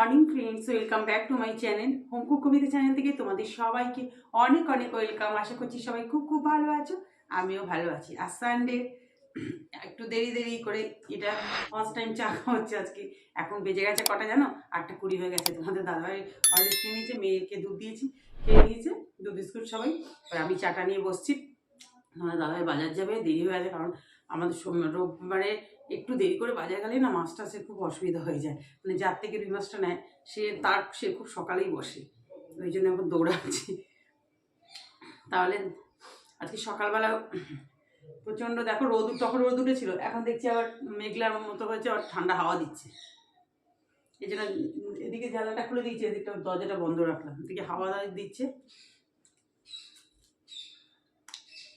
Morning friends welcome back to my channel home cook Kavita channel থেকে তোমাদের সবাইকে অনেক অনেক ওয়েলকাম আশা করছি সবাই খুব খুব ভালো আছো, আমিও ভালো আছি। আর সানডে একটু দেরি দেরি করে এটা ফার্স্ট টাইম চা খাওয়া হচ্ছে আজকে। এখন বেজে গেছে কটা জানো? আটটা কুড়ি হয়ে গেছে। তোমাদের দাদাভাই হরলিক্স খেয়ে নিয়েছে, মেয়েকে দুধ দিয়েছি খেয়ে নিয়েছে? দুধ, বিস্কুট সবাই। আমি চাটা নিয়ে বসছি। তোমাদের দাদাভাই বাজার যাবে, দেরি হয়ে গেছে কারণ আমাদের রোববারে একটু দেরি করে বাজার গেলে না মাছটা সে খুব অসুবিধা হয়ে যায়। মানে যার থেকে রুই মাছটা নেয়, সে তার, সে খুব সকালেই বসে। ওই জন্য এখন দৌড়াচ্ছি। তাহলে আজকে সকালবেলা প্রচণ্ড, দেখো রোদ, তখন রোদ উঠেছিল, এখন দেখছি আবার মেঘলার মতো হয়েছে, আবার ঠান্ডা হাওয়া দিচ্ছে। এই জন্য এদিকে জানলাটা খুলে দিয়েছি, এদিকটা দরজাটা বন্ধ রাখলাম। এদিকে হাওয়া দিচ্ছে।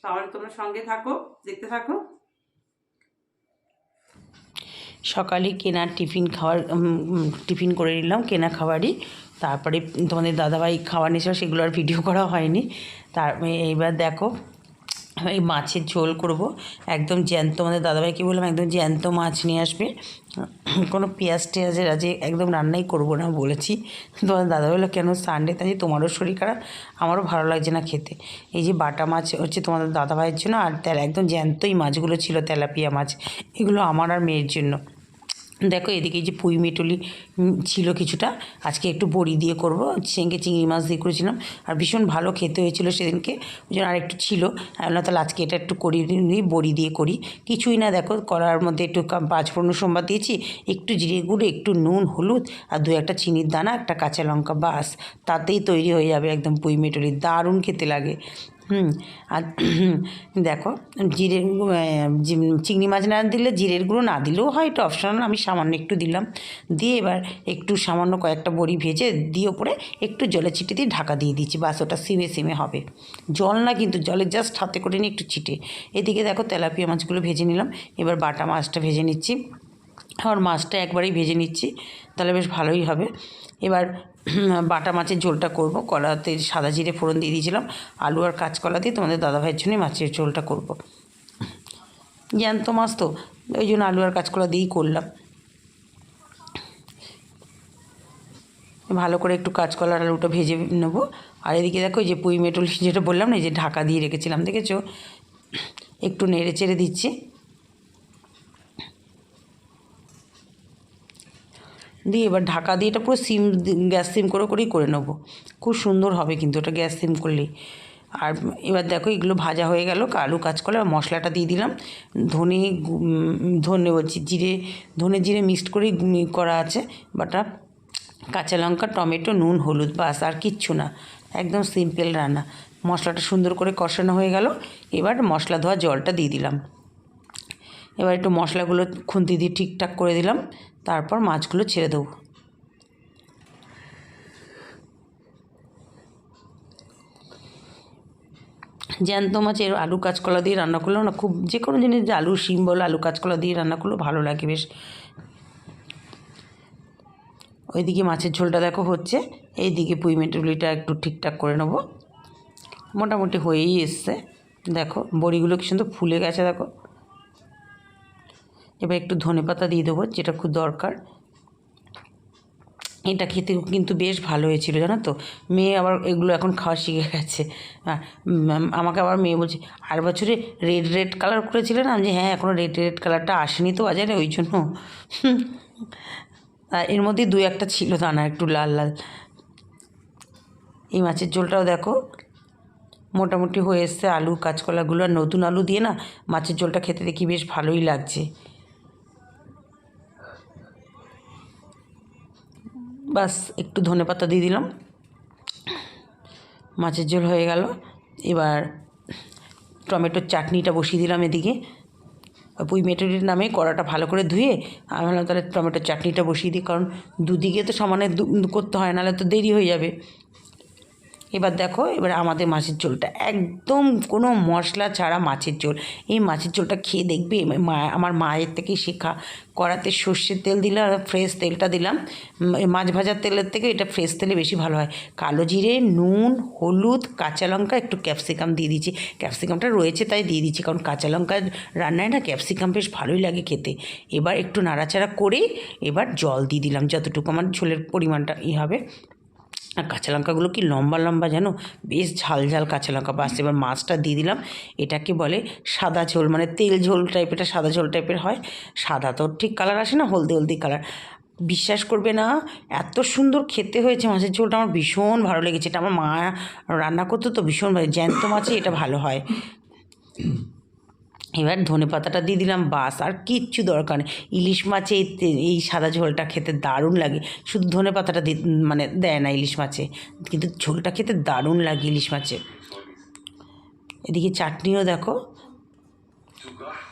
তাহলে তোমরা সঙ্গে থাকো, দেখতে থাকো। সকালে কেনা টিফিন খাওয়ার টিফিন করে নিলাম, কেনা খাবারই। তারপরে তোমাদের দাদাভাই খাওয়া নিয়েছিল, সেগুলো আর ভিডিও করা হয়নি। তার, এইবার দেখো, এই মাছের ঝোল করব। একদম জ্যান্ত আমাদের দাদাভাইকে বললাম, একদম জ্যান্ত মাছ নিয়ে আসবে। কোনো পেঁয়াজ টেয়াজের আজ একদম রান্নাই করব না বলেছি। তোমাদের দাদা বলল, কেন সানডে তাই তোমারও শরীর খারাপ, আমারও ভালো লাগছে না খেতে। এই যে বাটা মাছ হচ্ছে তোমাদের দাদাভাইয়ের জন্য, আর তেল, একদম জ্যান্তই মাছগুলো ছিল, তেলাপিয়া মাছ। এগুলো আমার আর মেয়ের জন্য। দেখো, এদিকে যে পুঁই মেটুলি ছিল কিছুটা। আজকে একটু বড়ি দিয়ে করব। সেদিনকে চিংড়ি মাছ দিয়ে করেছিলাম। আর ভীষণ ভালো খেতে হয়েছিল সেদিনকে। ওই জন্য আর একটু ছিল। আমি বললাম তাহলে আজকে এটা একটু করি নিই বড়ি দিয়ে করি। কিছুই না, দেখো করার মধ্যে একটু কা- পাঁচ ফোড়ন সোমবার দিয়েছি। একটু জিরে গুঁড়ো, একটু নুন, হলুদ, আর দু একটা চিনির দানা, একটা কাঁচা লঙ্কা বাস। তাতেই তৈরি হয়ে যাবে একদম পুঁই মেটুলি। দারুণ খেতে লাগে। হুম আর দেখো জিরের গু- আহ, জি- চিংড়ি মাছ না দিলে জিরের গুঁড়ো না দিলেও হয় এটা অপশনাল আমি সামান্য একটু দিলাম। দিয়ে এবার একটু সামান্য কয়েকটা বড়ি ভেজে দিয়ে ওপরে একটু জলে ছিটে দিয়ে ঢাকা দিয়ে দিচ্ছি বাস ওটা সিমে সিমে হবে। জল না কিন্তু জলে জাস্ট হাতে করে নিয়ে একটু ছিটে। এদিকে দেখো তেলাপিয়া মাছগুলো ভেজে নিলাম এবার বাটা মাছটা ভেজে নিচ্ছি। আর মাছটা একবারেই ভেজে নিচ্ছি তাহলে বেশ ভালোই হবে। এবার বাটা মাছের ঝোলটা করব। কলাতে সাদা জিরে ফোড়ন দিয়ে দিয়েছিলাম। আলু আর কাঁচকলা দিয়ে তোমাদের দাদাভাইয়ের জন্যই মাছের ঝোলটা করব। জ্যান্ত মাছ তো, ওই জন্য আলু আর কাঁচকলা দিয়েই করলাম। ভালো করে একটু কাঁচকলার আলুটা ভেজে নেব। আর এদিকে দেখো যে পুঁই মেটুল, যেটা বললাম না যে ঢাকা দিয়ে রেখেছিলাম, দেখেছ? একটু নেড়ে চেড়ে দিচ্ছি। দিয়ে এবার ঢাকা দিয়ে এটা পুরো সিম গ্যাস সিম করে করেই করে নেব। খুব সুন্দর হবে কিন্তু ওটা গ্যাস সিম করলেই আর এবার দেখো এগুলো ভাজা হয়ে গেল, আলু কাঁচকলা আর মশলাটা দিয়ে দিলাম। ধনে ধনে বলছি, জিরে, ধনে জিরে মিক্সড করেই করা আছে। বাটা কাঁচা লঙ্কা, টমেটো, নুন, হলুদ বাস, আর কিচ্ছু না। একদম সিম্পল রান্না। মশলাটা সুন্দর করে কষানো হয়ে গেল। এবার মশলা ধোয়া জলটা দিয়ে দিলাম। এবার একটু মশলাগুলো খুন্তি দিয়ে ঠিকঠাক করে দিলাম, তারপর মাছগুলো ছেড়ে দেবো। জ্যান্ত মাছের আলু কাঁচকলা দিয়ে রান্না করলেও না খুব যে কোনো জিনিস যে আলু, শিম বলো, আলু কাঁচকলা দিয়ে রান্না করলেও ভালো লাগে বেশ। ওইদিকে মাছের ঝোলটা দেখো হচ্ছে, এইদিকে পুঁই মেটুলিটা একটু ঠিকঠাক করে নেব। মোটামুটি হয়েই এসছে। দেখো, বড়িগুলো কি সুন্দর ফুলে গেছে, দেখো। এবার একটু ধনে পাতা দিয়ে দেবো, যেটা খুব দরকার। এটা খেতে কিন্তু বেশ ভালো হয়েছিল, জানো তো? মেয়ে আবার এগুলো এখন খাওয়া শিখে গেছে। আমাকে আবার মেয়ে বলছে, আর বছরে রেড রেড কালার করেছিলেন? যে হ্যাঁ এখনও রেড রেড কালারটা আসেনি তো বাজারে, ওই জন্য। এর মধ্যে দু একটা ছিল দানা, একটু লাল লাল। এই মাছের ঝোলটাও দেখো, মোটামুটি হয়ে এসছে আলু, কাঁচকলাগুলো, আর নতুন আলু দিয়ে না মাছের ঝোলটা খেতে দেখি বেশ ভালোই লাগছে। বাস একটু ধনে পাতা দিয়ে দিলাম। মাছের ঝোল হয়ে গেল। এবার টমেটোর চাটনিটা বসিয়ে দিলাম এদিকে। পুঁই মেটুরির নামে কড়াটা ভালো করে ধুয়ে আমি ভাবলাম তাহলে টমেটোর চাটনিটা বসিয়ে দিই, কারণ দুদিকে তো সমানে করতে হয়, নাহলে তো দেরি হয়ে যাবে। এবার দেখো, এবার আমাদের মাছের ঝোলটা একদম কোনো মশলা ছাড়া মাছের ঝোল। এই মাছের ঝোলটা খেয়ে দেখবে মা, আমার মায়ের থেকে শেখা। কড়াতে সর্ষের তেল দিলাম আর ফ্রেশ তেলটা দিলাম। মাছ ভাজার তেলের থেকে এটা ফ্রেশ তেলে বেশি ভালো হয়। কালো জিরে, নুন, হলুদ, কাঁচা লঙ্কা, একটু ক্যাপসিকাম দিয়ে দিচ্ছি। ক্যাপসিকামটা রয়েছে তাই দিয়ে দিচ্ছি, কারণ কাঁচা লঙ্কা রান্নায় না ক্যাপসিকাম বেশ ভালোই লাগে খেতে। এবার একটু নাড়াচাড়া করে এবার জল দিয়ে দিলাম, যতটুকু আমার ঝোলের পরিমাণটা ই হবে। আর কাঁচা লঙ্কাগুলো কি লম্বা লম্বা জানো? বেশ ঝাল ঝাল কাঁচা লঙ্কা। বাস, এবার মাছটা দিয়ে দিলাম। এটাকে বলে সাদা ঝোল মানে তেল ঝোল টাইপের এটা সাদা ঝোল টাইপের হয়। সাদা তো ঠিক কালার আসে না, হলদি হলদি কালার বিশ্বাস করবে না, এত সুন্দর খেতে হয়েছে মাছের ঝোলটা, আমার ভীষণ ভালো লেগেছে। এটা আমার মা রান্না করতো তো, ভীষণ ভালো, জ্যান্ত মাছে এটা ভালো হয়। এবার ধনে পাতাটা দিয়ে দিলাম, বাস আর কিচ্ছু দরকার নেই। ইলিশ মাছে এই সাদা ঝোলটা খেতে দারুণ লাগে। শুধু ধনে পাতাটা মানে দেয় না ইলিশ মাছে, কিন্তু ঝোলটা খেতে দারুণ লাগে ইলিশ মাছে। এদিকে চাটনিও দেখো।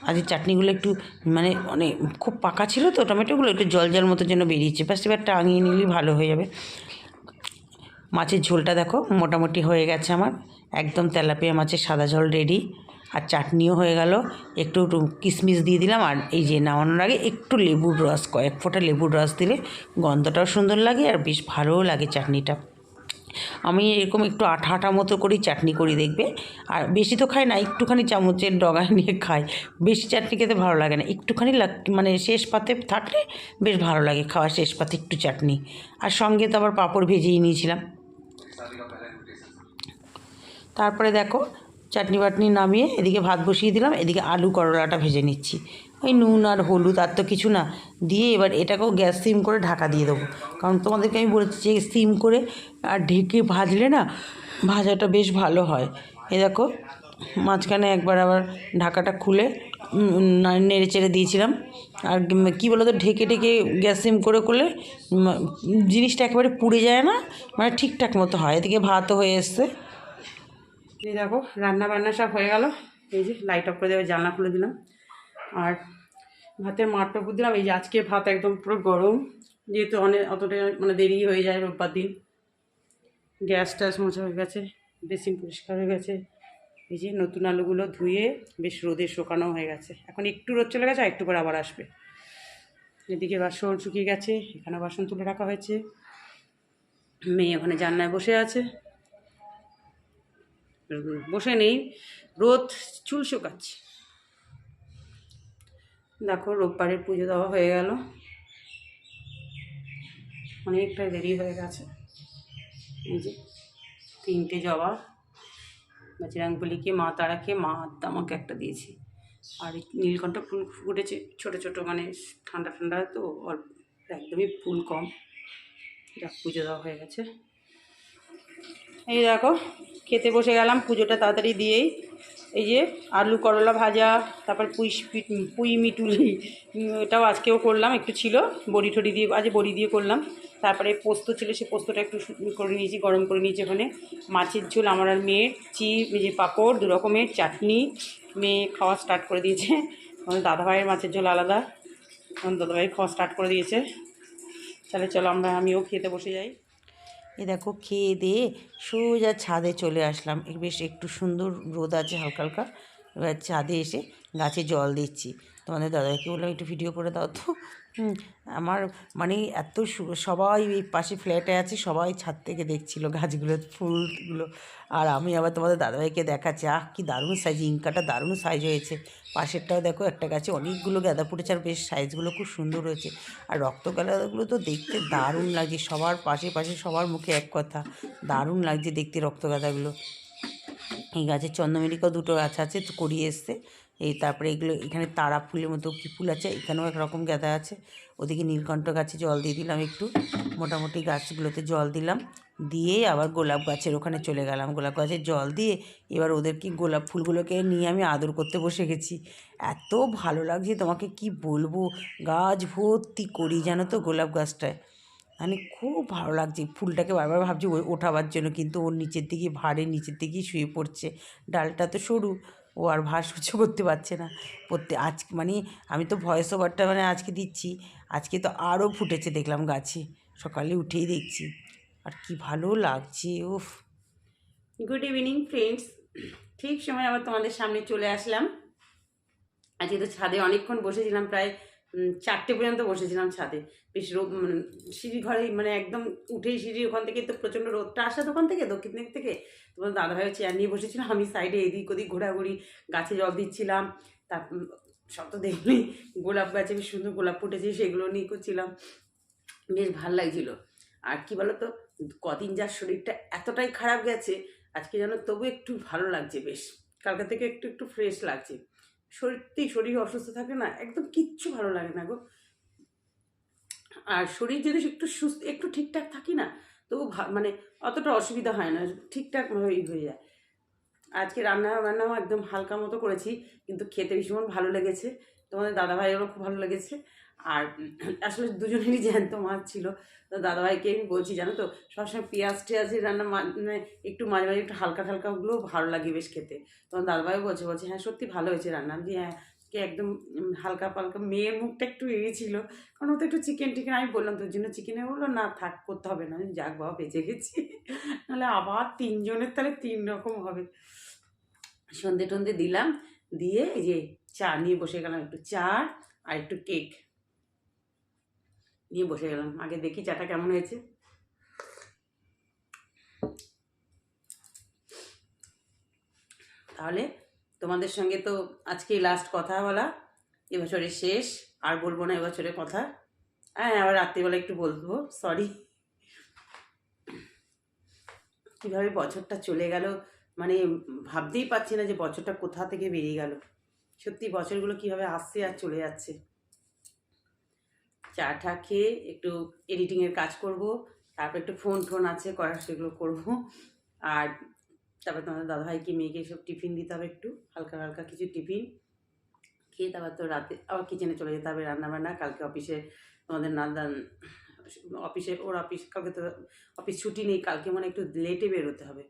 আজ এই চাটনিগুলো একটু মানে অনেক খুব পাকা ছিল তো টমেটোগুলো, একটু জল জল মতো যেন বেরিয়েছে। ব্যাস, এবার টাঙিয়ে নিলেই ভালো হয়ে যাবে। মাছের ঝোলটা দেখো, মোটামুটি হয়ে গেছে আমার। একদম তেলাপিয়া মাছের সাদা ঝোল রেডি। আর চাটনিও হয়ে গেল। একটু একটু কিশমিশ দিয়ে দিলাম। আর এই যে নামানোর আগে একটু লেবুর রস, কয়েক ফোঁটা লেবুর রস দিলে গন্ধটাও সুন্দর লাগে আর বেশ ভালোও লাগে চাটনিটা। আমি এরকম একটু আঠা আঠা মতো করেই চাটনি করি, দেখবে? আর বেশি তো খাই না, একটুখানি চামচের ডগা নিয়ে খাই। বেশি চাটনি খেতে ভালো লাগে না। একটুখানি মানে শেষ পাতে থাকলে বেশ ভালো লাগে খাওয়া শেষ পাতে একটু চাটনি। আর সঙ্গে তো আবার পাঁপড় ভেজেই নিয়েছিলাম। তারপরে দেখো চাটনি বাটনি নামিয়ে এদিকে ভাত বসিয়ে দিলাম, এদিকে আলু করলাটা ভেজে নিচ্ছি। ওই নুন আর হলুদ আর তো কিছু না, দিয়ে এবার এটাকেও গ্যাস সিম করে ঢাকা দিয়ে দেবো। কারণ তোমাদেরকে আমি বলেছি যে সিম করে আর ঢেকে ভাজলে না, ভাজাটা বেশ ভালো হয়। এ দেখো, মাঝখানে একবার আবার ঢাকাটা খুলে নেড়ে চেড়ে দিয়েছিলাম। আর কী বলো তো ঢেকে ঢেকে গ্যাস সিম করে করলে জিনিসটা একেবারে পুড়ে যায় না মানে ঠিকঠাক মতো হয়। এদিকে ভাতও হয়ে এসছে। এই দেখো রান্না বান্না সব হয়ে গেল। এই যে লাইট অফ করে দেবে, জানলা খুলে দিলাম। আর ভাতের মাঠটা পুর দিলাম। এই যে আজকে ভাত একদম পুরো গরম। যেহেতু অনেক অতটা মানে দেরি হয়ে যায় রোববার দিন। গ্যাস ট্যাস মোছা হয়ে গেছে, বেসিন পরিষ্কার হয়ে গেছে। এই যে নতুন আলুগুলো ধুয়ে বেশ রোদে শুকানো হয়ে গেছে। এখন একটু রোদ চলে গেছে একটু করে আবার আসবে। এদিকে বাসন শুকিয়ে গেছে, এখানে বাসন তুলে রাখা হয়েছে। মেয়ে ওখানে জান্নায় বসে আছে। বসে নেই, রোদ চুল শুকাচ্ছে। দেখো রোববারের পুজো দেওয়া হয়ে গেল। অনেকটা দেরি হয়ে গেছে। এই যে তিনটে জবা বজরাঙ্গবলিকে মা তারাকে, মা আমাকে একটা দিয়েছি। আর নীলকণ্ঠ ফুল ফুটেছে ছোটো ছোটো মানে ঠান্ডা ঠান্ডা তো, অল্প, একদমই ফুল কম। যাক, পুজো দেওয়া হয়ে গেছে। এই দেখো, খেতে বসে গেলাম, পুজোটা তাড়াতাড়ি দিয়েই। এই যে আলু করলা ভাজা, তারপর পুঁই পুঁই মিটুলি এটাও আজকেও করলাম, একটু ছিল, বড়ি টড়ি দিয়ে, আজ বড়ি দিয়ে করলাম। তারপরে পোস্ত ছিল, সে পোস্তটা একটু করে নিয়েছি, গরম করে নিয়েছি ওখানে। মাছের ঝোল, আমার আর মেয়ের, চিপ যে পাঁপড়, দু রকমের, চাটনি। মেয়ে খাওয়া স্টার্ট করে দিয়েছে। দাদাভাইয়ের মাছের ঝোল আলাদা। দাদাভাই খাওয়া স্টার্ট করে দিয়েছে। তাহলে চলো আমরা, আমিও খেতে বসে যাই। এ দেখো খেয়ে দিয়ে সোজা ছাদে চলে আসলাম। বেশ একটু সুন্দর রোদ আছে হালকা হালকা। এবার ছাদে এসে গাছে জল দিচ্ছি। তোমাদের দাদাকে বললাম একটু ভিডিও করে দাও তো। আমার মানে এত সবাই এই পাশে ফ্ল্যাটে আছে সবাই ছাদ থেকে দেখছিল গাছগুলো ফুলগুলো। আর আমি আবার তোমাদের দাদাভাইকে দেখাচ্ছি আহ কি দারুণ সাইজ ইঙ্কাটা দারুণ সাইজ হয়েছে। পাশেরটাও দেখো একটা গাছে অনেকগুলো গাঁদা ফুটেছে আর বেশ সাইজগুলো খুব সুন্দর হয়েছে। আর রক্ত গাঁদাগুলো তো দেখতে দারুণ লাগছে সবার পাশে পাশে সবার মুখে এক কথা দারুণ লাগছে দেখতে রক্ত গাঁদাগুলো। এই গাছের চন্দ্রমল্লিকাও দুটো গাছ আছে, তো করিয়ে এসছে। এই তারপরে এগুলো, এখানে তারা ফুলের মতো কী ফুল আছে, এখানেও একরকম গাঁদা আছে। ওদিকে নীলকণ্ঠ গাছে জল দিয়ে দিলাম একটু। মোটামুটি গাছগুলোতে জল দিলাম। দিয়ে আবার গোলাপ গাছের ওখানে চলে গেলাম। গোলাপ গাছের জল দিয়ে এবার ওদেরকে গোলাপ ফুলগুলোকে নিয়ে আমি আদর করতে বসে গেছি। এত ভালো লাগছে তোমাকে কি বলব? গাছ ভর্তি করি, জানো তো গোলাপ গাছটায়। মানে খুব ভালো লাগছে। ফুলটাকে বারবার ভাবছি ও- ওঠাবার জন্য, কিন্তু ওর নিচের দিকে ভারে, নিচের দিকেই শুয়ে পড়ছে। ডালটা তো সরু, ও আর ভার সহ্য করতে পারছে না। প্রত্যেক আজ মানে আমি তো ভয়েস ওভারটা মানে আজকে দিচ্ছি। আজকে তো আরও ফুটেছে দেখলাম গাছে। সকালে উঠেই দেখছি। আর কি ভালো লাগছে, উফ। গুড ইভিনিং ফ্রেন্ডস ঠিক সময় আবার তোমাদের সামনে চলে আসলাম। আজকে তো ছাদে অনেকক্ষণ বসেছিলাম, প্রায় চারটে পর্যন্ত বসেছিলাম ছাদে। বেশ রোদ মানে সিঁড়ি ঘরে মানে একদম উঠেই সিঁড়ি ওখান থেকে তো প্রচণ্ড রোদটা আসা দোকান থেকে, দক্ষিণ দিক থেকে। তোমার দাদাভাই চেয়ার নিয়ে বসেছিলাম, আমি সাইডে এদিক ওদিক ঘোরাঘুরি, গাছে জল দিচ্ছিলাম, তার সব তো দেখলি, গোলাপ গাছে বেশ সুন্দর গোলাপ ফুটেছে, সেগুলো নিয়ে করছিলাম। বেশ ভালো লাগছিল। আর কি বলো তো কদিন যার শরীরটা এতটাই খারাপ গেছে, আজকে যেন তবু একটু ভালো লাগছে বেশ। কালকে থেকে একটু একটু ফ্রেশ লাগছে। সত্যি শরীর অসুস্থ থাকে না একদম কিচ্ছু ভালো লাগে না গো। আর শরীর যদি একটু সুস্থ, একটু ঠিকঠাক থাকি না, তবু মানে অতটা অসুবিধা হয় না, ঠিকঠাক হয়ে হয়ে যায়। আজকে রান্না বান্নাও একদম হালকা মতো করেছি, কিন্তু খেতে ভীষণ ভালো লেগেছে। তোমাদের দাদাভাইয়েরও খুব ভালো লেগেছে। আর আসলে দুজনেরই জ্যান্ত মাছ ছিল। তো দাদাভাইকে আমি বলছি, জানো তো, সবসময় পেঁয়াজ টেয়াজের রান্না মানে একটু মাঝে মাঝে একটু হালকা ওগুলো ভালো লাগে বেশ খেতে। তখন দাদাভাই বলছে বলছে হ্যাঁ সত্যি ভালো হয়েছে রান্না। আমি হ্যাঁ কে একদম হালকা পালকা মেয়ের মুখটা একটু এড়িয়েছিল কারণ ও তো একটু চিকেন টিকেন, আমি বললাম, তোর জন্য চিকেনে বলল, না, থাক, করতে হবে না। আমি যাক বাবা, বেঁচে গেছি। নাহলে আবার তিনজনের তাহলে তিন রকম হবে। সন্ধে টন্ধে দিলাম, দিয়ে এই যে চা নিয়ে বসে গেলাম, একটু চা আর একটু কেক নিয়ে বসে গেলাম। আগে দেখি চাটা কেমন হয়েছে। তাহলে তোমাদের সঙ্গে তো আজকে লাস্ট কথা বলা। এবছরের শেষ। আর বলব না এবছরের কথা। হ্যাঁ আবার রাত্রিবেলা একটু বলব। সরি কীভাবে বছরটা চলে গেল? মানে ভাবতেই পারছি না যে বছরটা কোথা থেকে বেরিয়ে গেল। সত্যি বছরগুলো কীভাবে আসছে আর চলে যাচ্ছে। চা টা খেয়ে একটু এডিটিংয়ের কাজ করব, তারপর একটু ফোন টোন আছে, করার সেগুলো করব। আর তারপর তোমাদের দাদাভাইকে মেয়েকে সব টিফিন দিতে হবে একটু? হালকা হালকা কিছু টিফিন খেয়ে তারপর তো রাতে আবার কিচেনে চলে যেতে হবে রান্নাবান্না। কালকে অফিসে তোমাদের নাদান অফিসে ওর অফিস কালকে তো অফিস ছুটি নেই, কালকে মানে একটু লেটে বেরোতে হবে।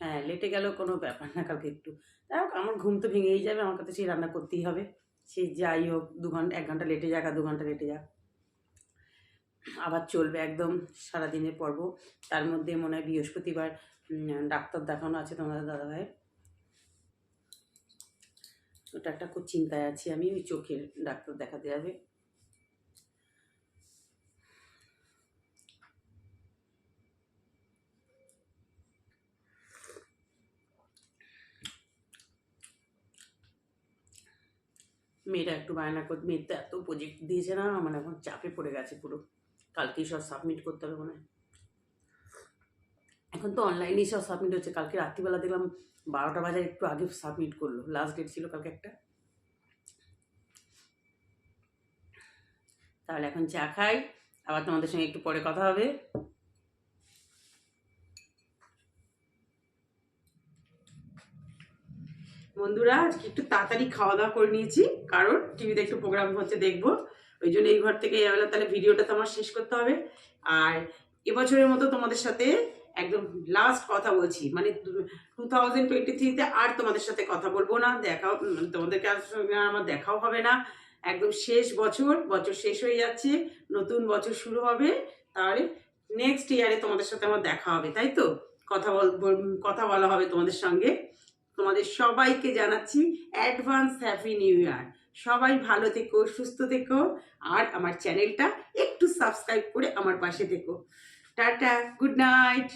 হ্যাঁ লেটে গেলেও কোনো ব্যাপার না কালকে একটু। যাই হোক, আমার ঘুম তো ভেঙেই যাবে, আমার কাছে সেই রান্না করতেই হবে। সে যাই হোক, দু ঘণ্টা, এক ঘণ্টা লেটে যাক আর দু ঘণ্টা লেটে যাক। আবার চলবে একদম সারাদিনের পর্ব। তার মধ্যে মনে হয় বৃহস্পতিবার ডাক্তার দেখানো আছে তোমাদের দাদাভাইয়ের। ওটা একটা খুব চিন্তায় আছি আমি, ওই চোখের ডাক্তার দেখাতে যাবে। মেয়েরা একটু বায়না কর, মেয়ের তো এত প্রজেক্ট দিয়েছে না মানে এখন চাপে পড়ে গেছে পুরো। কালকেই সব সাবমিট করতে হবে মনে হয়। এখন তো অনলাইনেই সব সাবমিট হচ্ছে। কালকে রাত্রিবেলা দেখলাম বারোটা বাজার একটু আগে সাবমিট করল। লাস্ট ডেট ছিল কালকে একটা। তাহলে এখন চা খাই, আবার তোমাদের সঙ্গে একটু পরে কথা হবে। বন্ধুরা, আজকে একটু তাড়াতাড়ি খাওয়া দাওয়া করে নিয়েছি, কারণ টিভিতে একটু প্রোগ্রাম হচ্ছে, দেখব। ওই জন্য এই ঘর থেকে এবেলা তাহলে ভিডিওটা তো আমার শেষ করতে হবে। আর এবছরের মতো তোমাদের সাথে একদম লাস্ট কথা বলছি। মানে টু থাউজেন্ড টোয়েন্টি থ্রিতে আর তোমাদের সাথে কথা বলব না দেখাও উম, তোমাদের কার সঙ্গে আমার দেখাও হবে না। একদম শেষ বছর বছর শেষ হয়ে যাচ্ছে নতুন বছর শুরু হবে তাহলে নেক্সট ইয়ারে তোমাদের সাথে আমার দেখা হবে তাই তো? কথা বল- কথা বলা হবে তোমাদের সঙ্গে। তোমাদের সবাইকে জানাচ্ছি অ্যাডভান্স হ্যাপি নিউ ইয়ার সবাই ভালো থেকো, সুস্থ থেকো আর আমার চ্যানেলটা একটু সাবস্ক্রাইব করে আমার পাশে থেকো। Tata good night